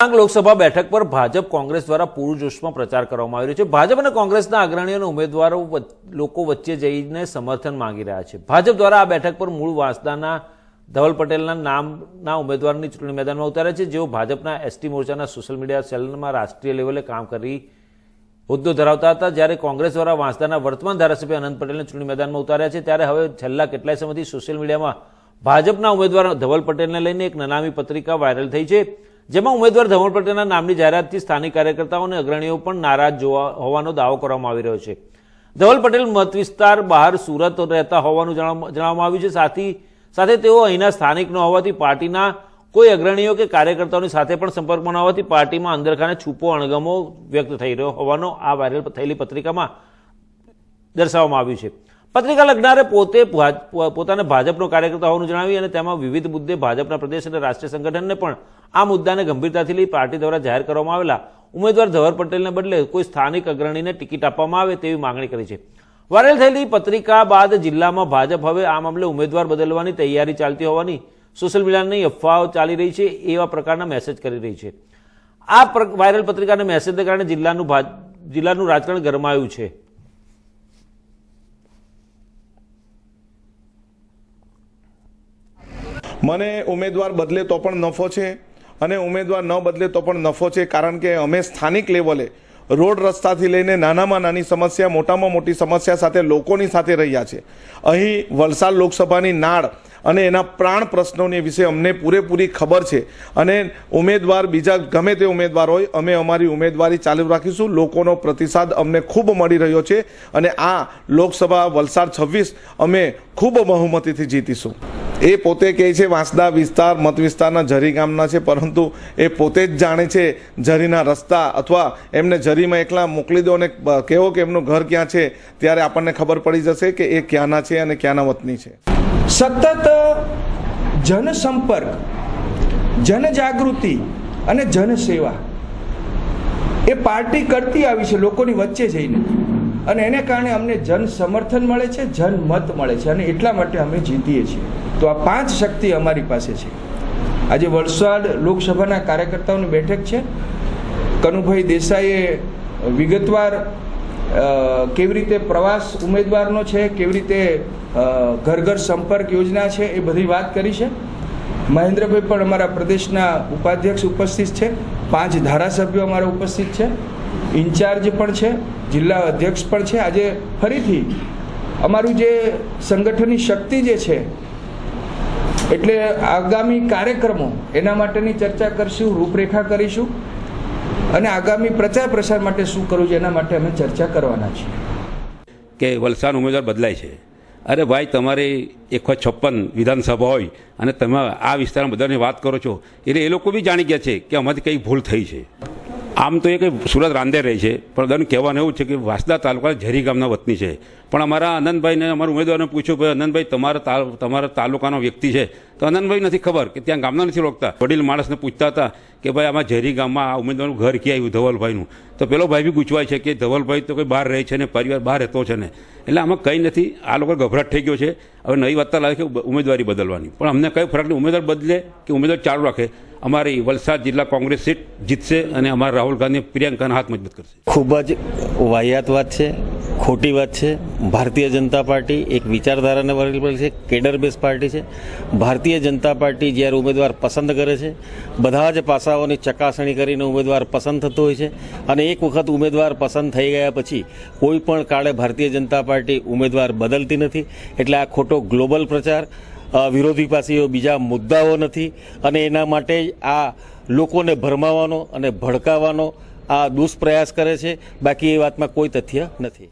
ડાંગ લોકસભા બેઠક પર ભાજપ કોંગ્રેસ દ્વારા પૂરજોશમાં પ્રચાર કરવામાં આવી રહ્યો છે. ભાજપ અને કોંગ્રેસના અગ્રણીઓ અને ઉમેદવારો લોકો વચ્ચે જઈને સમર્થન માંગી રહ્યા છે. ભાજપ દ્વારા આ બેઠક પર મૂળ વાંસદાના ધવલ પટેલના નામના ઉમેદવારની ચૂંટણી મેદાનમાં ઉતાર્યા છે, જેઓ ભાજપના એસટી મોરચાના સોશિયલ મીડિયા સેલમાં રાષ્ટ્રીય લેવલે કામ કરી હોદ્દો ધરાવતા હતા. જ્યારે કોંગ્રેસ દ્વારા વાંસદાના વર્તમાન ધારાસભ્ય અનંત પટેલને ચૂંટણી મેદાનમાં ઉતાર્યા છે. ત્યારે હવે છેલ્લા કેટલાય સમયથી સોશિયલ મીડિયામાં ભાજપના ઉમેદવાર ધવલ પટેલને લઈને એક નનામી પત્રિકા વાયરલ થઈ છે. જેમાં ઉમેદવાર ધવલ પટેલના નામની જાહેરાતથી સ્થાનિક કાર્યકર્તાઓ અને અગ્રણીઓ પણ નારાજ જોવા હોવાનો દાવો કરવામાં આવી રહ્યો છે. ધવલ પટેલ મત વિસ્તાર બહાર સુરત રહેતા હોવાનું જણાવવામાં આવ્યું છે. સાથી, સાથે તેઓ અહીંના સ્થાનિક ન હોવાથી પાર્ટીના કોઈ અગ્રણીઓ કે કાર્યકર્તાઓની સાથે પણ સંપર્કમાં ન હોવાથી પાર્ટીમાં અંદરખાને છૂપો અણગમો વ્યક્ત થઈ રહ્યો હોવાનો આ વાયરલ થયેલી પત્રિકામાં દર્શાવવામાં આવ્યું છે. પત્રિકા લખનારે પોતે પોતાને ભાજપનો કાર્યકર્તા હોવાનું જણાવી અને તેમાં વિવિધ મુદ્દે ભાજપના પ્રદેશ અને રાષ્ટ્રીય સંગઠનને પણ આ મુદ્દાને ગંભીરતાથી લઈ પાર્ટી દ્વારા જાહેર કરવામાં આવેલા ઉમેદવાર ધવર પટેલને બદલે કોઈ સ્થાનિક અગ્રણીને ટિકિટ આપવામાં આવે તેવી માંગણી કરી છે. વાયરલ થયેલી પત્રિકા બાદ જિલ્લામાં ભાજપ હવે આ મામલે ઉમેદવાર બદલવાની તૈયારી ચાલતી હોવાની સોશિયલ મીડિયાની અફવાઓ ચાલી રહી છે એવા પ્રકારના મેસેજ કરી રહી છે. આ વાયરલ પત્રિકાના મેસેજને કારણે જિલ્લાનું જિલ્લાનું રાજકારણ ગરમાયું છે. મને ઉમેદવાર બદલે તો પણ નફો છે અને ઉમેદવાર ન બદલે તો પણ નફો છે, કારણ કે અમે સ્થાનિક લેવલે રોડ રસ્તાથી લઈને નાનામાં નાની સમસ્યા, મોટામાં મોટી સમસ્યા સાથે લોકોની સાથે રહ્યા છે. અહીં વલસાડ લોકસભાની નાળ અને એના પ્રાણ પ્રશ્નોની વિશે અમને પૂરેપૂરી ખબર છે અને ઉમેદવાર બીજા ગમે તે ઉમેદવાર હોય, અમે અમારી ઉમેદવારી ચાલુ રાખીશું. લોકોનો પ્રતિસાદ અમને ખૂબ મળી રહ્યો છે અને આ લોકસભા વલસાડ છવ્વીસ અમે ખૂબ બહુમતીથી જીતીશું. એ પોતે કહે છે, વાંસદા વિસ્તાર, મત વિસ્તારના ઝરી ગામના છે, પરંતુ એ પોતે જ જાણે છે, ઝરીના રસ્તા અથવા એમને ઝરીમાં એકલા મોકલી દો અને બ- કહો કે એમનું ઘર ક્યાં છે, ત્યારે આપણને ખબર પડી જશે કે એ ક્યાંના છે અને ક્યાંના વતની છે. સતત જનસંપર્ક, જનજાગૃતિ અને જનસેવા એ પાર્ટી કરતી આવી છે, લોકોની વચ્ચે જઈને. અને એને કારણે અમને જન સમર્થન મળે છે, જન મત મળે છે અને એટલા માટે અમે જીતીએ છીએ. તો આ પાંચ શક્તિ અમારી પાસે છે. આજે વલસાડ લોકસભાના કાર્યકર્તાઓની બેઠક છે. કનુભાઈ દેસાઈએ વિગતવાર કેવી રીતે પ્રવાસ ઉમેદવારનો છે, કેવી રીતે ઘર ઘર સંપર્ક યોજના છે એ બધી વાત કરી છે. મહેન્દ્રભાઈ પણ અમારા પ્રદેશના ઉપાધ્યક્ષ ઉપસ્થિત છે. પાંચ ધારાસભ્યો અમારા ઉપસ્થિત છે. ઇન્ચાર્જ પણ છે. જિલ્લા અધ્યક્ષ પણ છે. આજે ફરીથી અમારું જે સંગઠનની શક્તિ જે છે, એટલે આગામી કાર્યક્રમો એના માટેની ચર્ચા કરીશું, રૂપરેખા કરીશું અને આગામી પ્રચાર પ્રસાર માટે શું કરવું છે એના માટે અમે ચર્ચા કરવાના છીએ. કે વલસાડ ઉમેદવાર બદલાય છે. અરે ભાઈ, તમારે એકસો છપ્પન વિધાનસભા હોય અને તમે આ વિસ્તારમાં બધાને વાત કરો છો, એટલે એ લોકો બી જાણી ગયા છે કે અમારી કંઈ ભૂલ થઈ છે. આમ તો એ કંઈ સુરત રાંદેર રહે છે, પણ દન કહેવાનું એવું છે કે વાસદા તાલુકા ઝરી ગામના વતની છે. પણ અમારા આનંદભાઈને, અમારા ઉમેદવારને પૂછ્યું કે આનંદભાઈ, તમારા તમારા તાલુકાનો વ્યક્તિ છે. તો આનંદભાઈ નથી ખબર કે ત્યાં ગામના નથી રોકતા. વડીલ માણસને પૂછતા હતા કે, ભાઈ, આમાં ઝેરી ગામમાં આ ઉમેદવારનું ઘર ક્યાં આવ્યું, ધવલભાઈનું? તો પેલો ભાઈ બી ગૂંચવાય છે કે, ધવલભાઈ તો કોઈ બહાર રહે છે ને, પરિવાર બહાર રહેતો છે ને. એટલે આમાં કંઈ નથી. આ લોકો ગભરાટ થઈ ગયો છે. હવે નવી વાર્તા લાગે છે ઉમેદવારી બદલવાની. પણ અમને કયો ફરક નહીં. ઉમેદવાર બદલે કે ઉમેદવાર ચાલુ રાખે. અમારી વલસાડ જિલ્લા કોંગ્રેસ સીટ જીતશે અને અમારા રાહુલ ગાંધી પ્રિયંકાના હાથ મજબૂત કરશે. ખૂબ જ વાહિયાત વાત છે, ખોટી વાત છે. ભારતીય જનતા પાર્ટી એક વિચારધારાને વરેલી છે, કેડર બેઝ પાર્ટી છે. ભારતીય જનતા પાર્ટી જ્યારે ઉમેદવાર પસંદ કરે છે, બધા જ પાસાઓની ચકાસણી કરીને ઉમેદવાર પસંદ થતો હોય છે અને એક વખત ઉમેદવાર પસંદ થઈ ગયા પછી કોઈ પણ કાળે ભારતીય જનતા પાર્ટી ઉમેદવાર બદલતી નથી. એટલે આ ખોટો ગ્લોબલ પ્રચાર વિરોધી પાસે બીજા મુદ્દાઓ નથી અને એના માટે જ આ લોકોને ભરમાવાનો અને ભડકાવવાનો આ દુષ્પ્રયાસ કરે છે. બાકી એ વાતમાં કોઈ તથ્ય નથી.